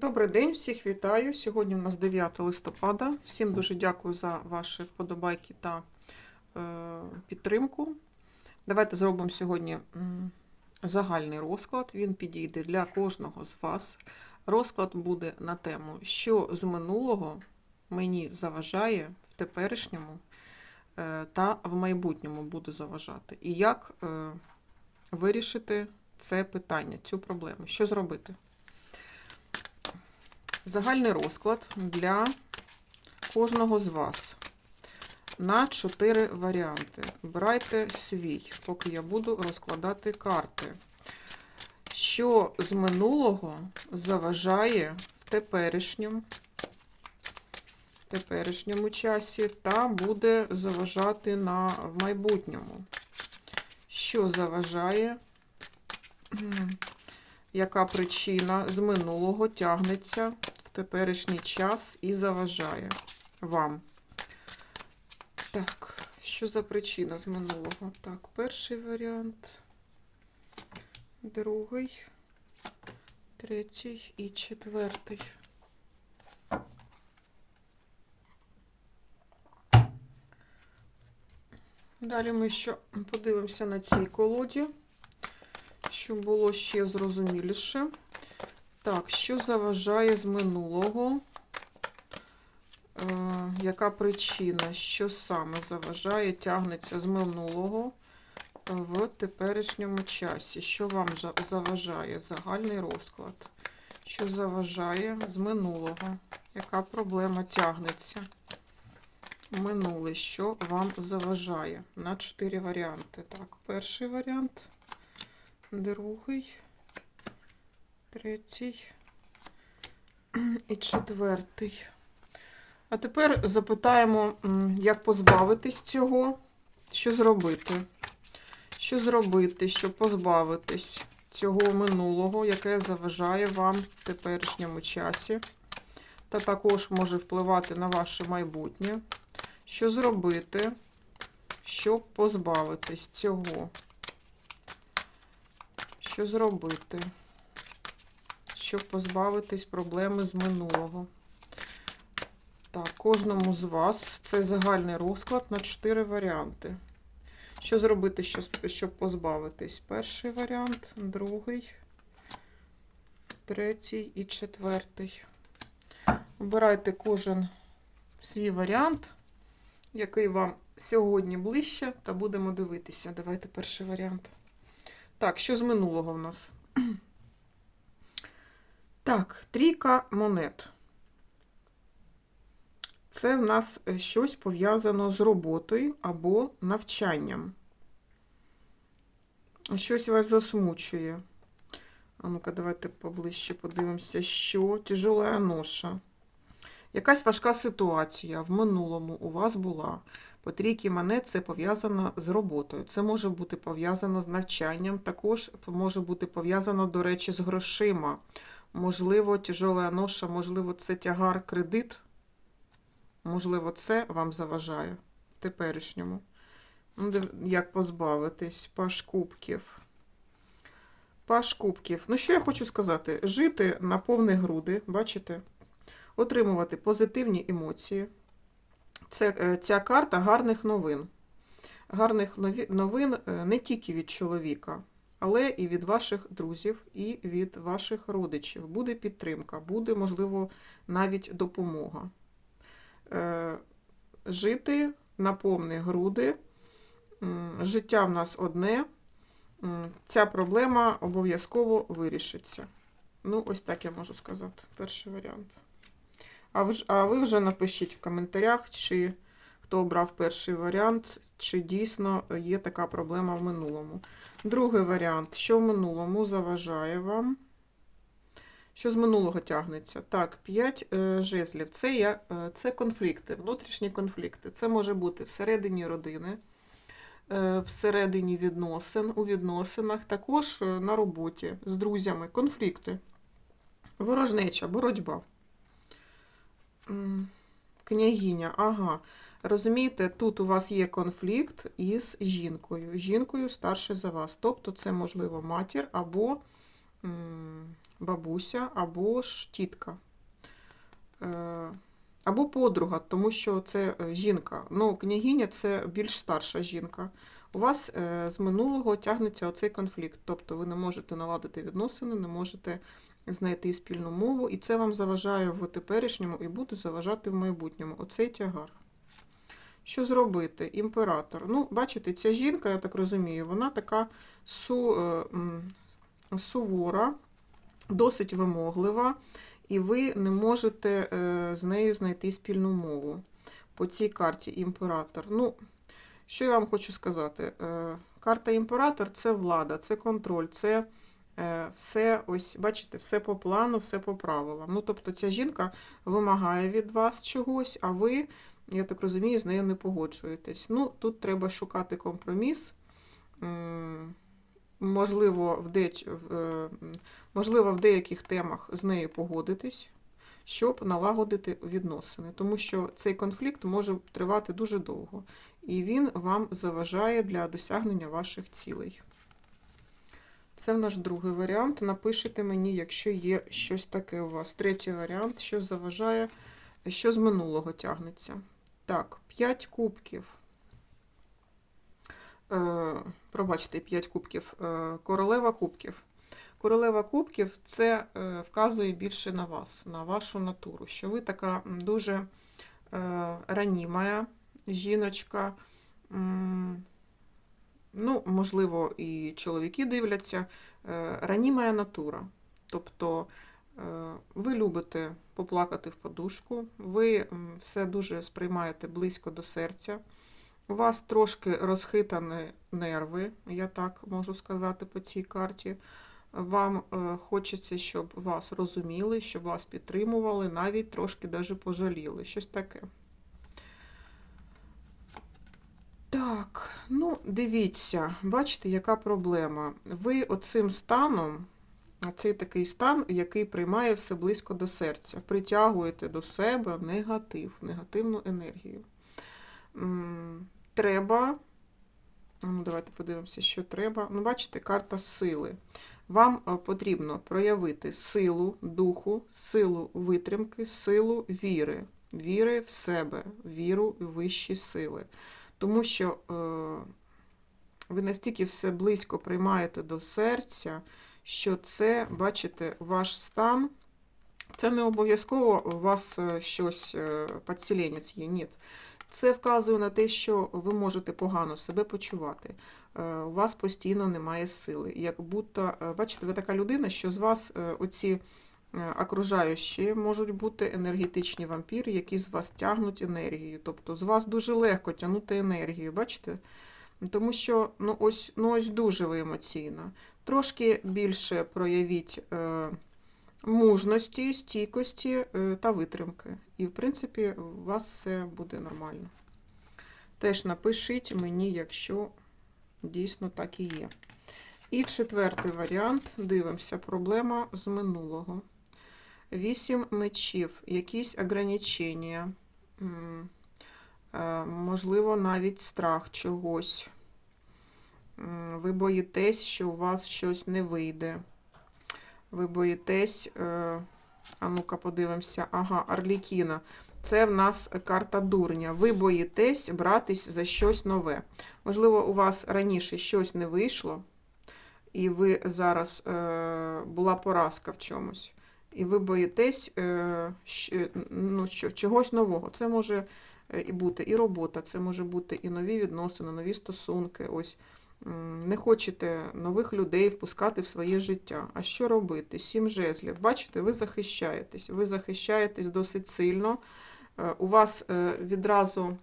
Добрий день, всіх вітаю. Сьогодні у нас 9 листопада. Всім дуже дякую за ваші вподобайки та е, підтримку. Давайте зробимо сьогодні загальний розклад. Він підійде для кожного з вас. Розклад буде на тему, що з минулого мені заважає в теперішньому е, та в майбутньому буде заважати. І як е, вирішити це питання, цю проблему. Що зробити? Загальний розклад для кожного з вас на 4 варіанти. Обирайте свій, поки я буду розкладати карти. Що з минулого заважає в теперішньому, теперішньому часі та буде заважати на в майбутньому? Що заважає? Яка причина з минулого тягнеться в теперішній час і заважає вам? Так, що за причина з минулого? Так, перший варіант, другий, третій і четвертий. Далі ми ще подивимося на цій колоді щоб було ще зрозуміліше. Так, що заважає з минулого? Е, яка причина, що саме заважає, тягнеться з минулого в теперішньому часі? Що вам заважає? Загальний розклад. Що заважає з минулого? Яка проблема тягнеться? Минуле, що вам заважає? На чотири варіанти. Так, перший варіант другий, третій і четвертий. А тепер запитаємо, як позбавитись цього, що зробити. Що зробити, щоб позбавитись цього минулого, яке заважає вам в теперішньому часі, та також може впливати на ваше майбутнє. Що зробити, щоб позбавитись цього? Що зробити, щоб позбавитись проблеми з минулого? Так, кожному з вас це загальний розклад на 4 варіанти. Що зробити, щоб позбавитись? Перший варіант, другий, третій і четвертий. Обирайте кожен свій варіант, який вам сьогодні ближче, та будемо дивитися. Давайте перший варіант. Так, що з минулого в нас? Так, трійка монет. Це в нас е, щось пов'язано з роботою або навчанням. Щось вас засмучує. А ну-ка, давайте поближче подивимося, що тяжела ноша. Якась важка ситуація в минулому у вас була. По трійки монет це пов'язано з роботою. Це може бути пов'язано з навчанням, також може бути пов'язано, до речі, з грошима. Можливо, тяжела ноша, можливо, це тягар кредит. Можливо, це вам заважає в теперішньому. Ну, Як позбавитись? Паш кубків. Паш кубків. Ну, що я хочу сказати? Жити на повні груди, бачите? Отримувати позитивні емоції. Це, е, ця карта гарних новин. Гарних новин е, не тільки від чоловіка, але і від ваших друзів, і від ваших родичів. Буде підтримка, буде, можливо, навіть допомога. Е, Жити на повні груди. Життя в нас одне. Ця проблема обов'язково вирішиться. Ну, ось так я можу сказати. Перший варіант. А ви, ж- а ви вже напишіть в коментарях, чи хто обрав перший варіант, чи дійсно є така проблема в минулому. Другий варіант, що в минулому заважає вам? Що з минулого тягнеться? Так, 5 е, жезлів. Це, я, е, це конфлікти, внутрішні конфлікти. Це може бути всередині родини, е, всередині відносин, у відносинах, також на роботі з друзями, конфлікти, ворожнеча, боротьба. Княгиня, ага. Розумієте, тут у вас є конфлікт із жінкою. Жінкою старше за вас. Тобто це, можливо, матір або бабуся або ж тітка. Е, Або подруга, тому що це е, жінка. Ну, княгиня це більш старша жінка. У вас е, з минулого тягнеться оцей конфлікт. Тобто ви не можете наладити відносини, не можете знайти спільну мову, і це вам заважає в теперішньому і буде заважати в майбутньому. Оцей тягар. Що зробити? Імператор. Ну, бачите, ця жінка, я так розумію, вона така су, е, сувора, досить вимоглива, і ви не можете е, з нею знайти спільну мову по цій карті імператор. Ну, що я вам хочу сказати? Е, Карта імператор це влада, це контроль, це все, ось, бачите, все по плану, все по правилам. Ну, тобто ця жінка вимагає від вас чогось, а ви, я так розумію, з нею не погоджуєтесь. Ну, тут треба шукати компроміс. Можливо, в, деч... в, е, можливо, в деяких темах з нею погодитись, щоб налагодити відносини. Тому що цей конфлікт може тривати дуже довго, і він вам заважає для досягнення ваших цілей. Це наш другий варіант. Напишіть мені, якщо є щось таке у вас. Третій варіант, що заважає, що з минулого тягнеться. Так, 5 кубків. Е, пробачте, 5 кубків. Е, королева кубків. Королева кубків це е, вказує більше на вас, на вашу натуру, що ви така дуже е, раніма жіночка. Ну, можливо, і чоловіки дивляться. Е, Раніма натура. Тобто ви любите поплакати в подушку, ви все дуже сприймаєте близько до серця. У вас трошки розхитані нерви, я так можу сказати по цій карті. Вам е, хочеться, щоб вас розуміли, щоб вас підтримували, навіть трошки даже пожаліли. Щось таке. Так, ну дивіться, бачите, яка проблема. Ви оцим станом, а цей такий стан, який приймає все близько до серця, притягуєте до себе негатив, негативну енергію. Треба, ну давайте подивимося, що треба. Ну, бачите, карта сили. Вам е, потрібно проявити силу духу, силу витримки, силу віри, віри в себе, віру в вищі сили. Тому що е, ви настільки все близько приймаєте до серця, що це, бачите, ваш стан. Це не обов'язково у вас е, щось е, підселенець є. Ні. Це вказує на те, що ви можете погано себе почувати. Е, У вас постійно немає сили. Як будто, бачите, ви така людина, що з вас оці окружаючі можуть бути енергетичні вампіри, які з вас тягнуть енергію. Тобто з вас дуже легко тягнути енергію, бачите? Тому що ну ось, ну ось дуже ви емоційна. Трошки більше проявіть е, мужності, стійкості е, та витримки. І, в принципі, у вас все буде нормально. Теж напишіть мені, якщо дійсно так і є. І четвертий варіант. Дивимося, проблема з минулого. Вісім мечів, якісь ограничення, е, можливо, навіть страх чогось. Ви боїтесь, що у вас щось не вийде. Ви боїтесь, е, а ну-ка подивимося, ага, Орлікіна. Це в нас карта дурня. Ви боїтесь братись за щось нове. Можливо, у вас раніше щось не вийшло, і ви зараз е, була поразка в чомусь. І ви боїтесь е, щ- ну, чогось нового. Це може е, і бути і робота, це може бути і нові відносини, нові стосунки. Ось не хочете нових людей впускати в своє життя. А що робити? Сім жезлів. Бачите, ви захищаєтесь. Ви захищаєтесь досить сильно. Е, У вас е, відразу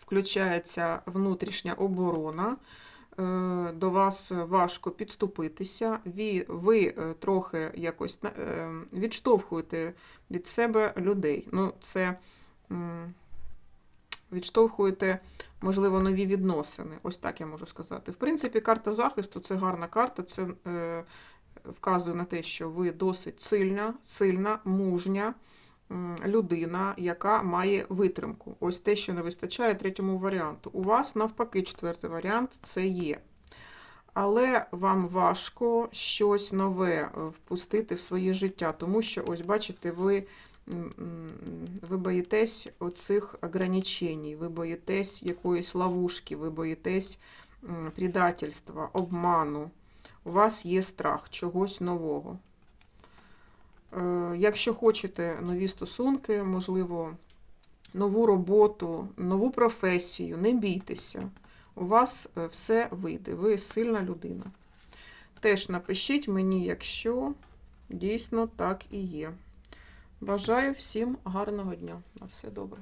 включається внутрішня оборона. Е, До вас важко підступитися. Ви, ви трохи якось е, відштовхуєте від себе людей. Ну, це відштовхуєте, можливо, нові відносини. Ось так я можу сказати. В принципі, карта захисту це гарна карта. Це е, вказує на те, що ви досить сильна, сильна, мужня людина, яка має витримку. Ось те, що не вистачає третьому варіанту. У вас навпаки, четвертий варіант це є. але вам важко щось нове впустити в своє життя, тому що, ось бачите, ви, ви боїтесь оцих ограничень, ви боїтесь якоїсь ловушки, ви боїтесь предательства, обману. У вас є страх чогось нового. Е, Якщо хочете нові стосунки, можливо, нову роботу, нову професію, не бійтеся. У вас е, все вийде. Ви сильна людина. Теж напишіть мені, якщо дійсно так і є. Бажаю всім гарного дня. На все добре.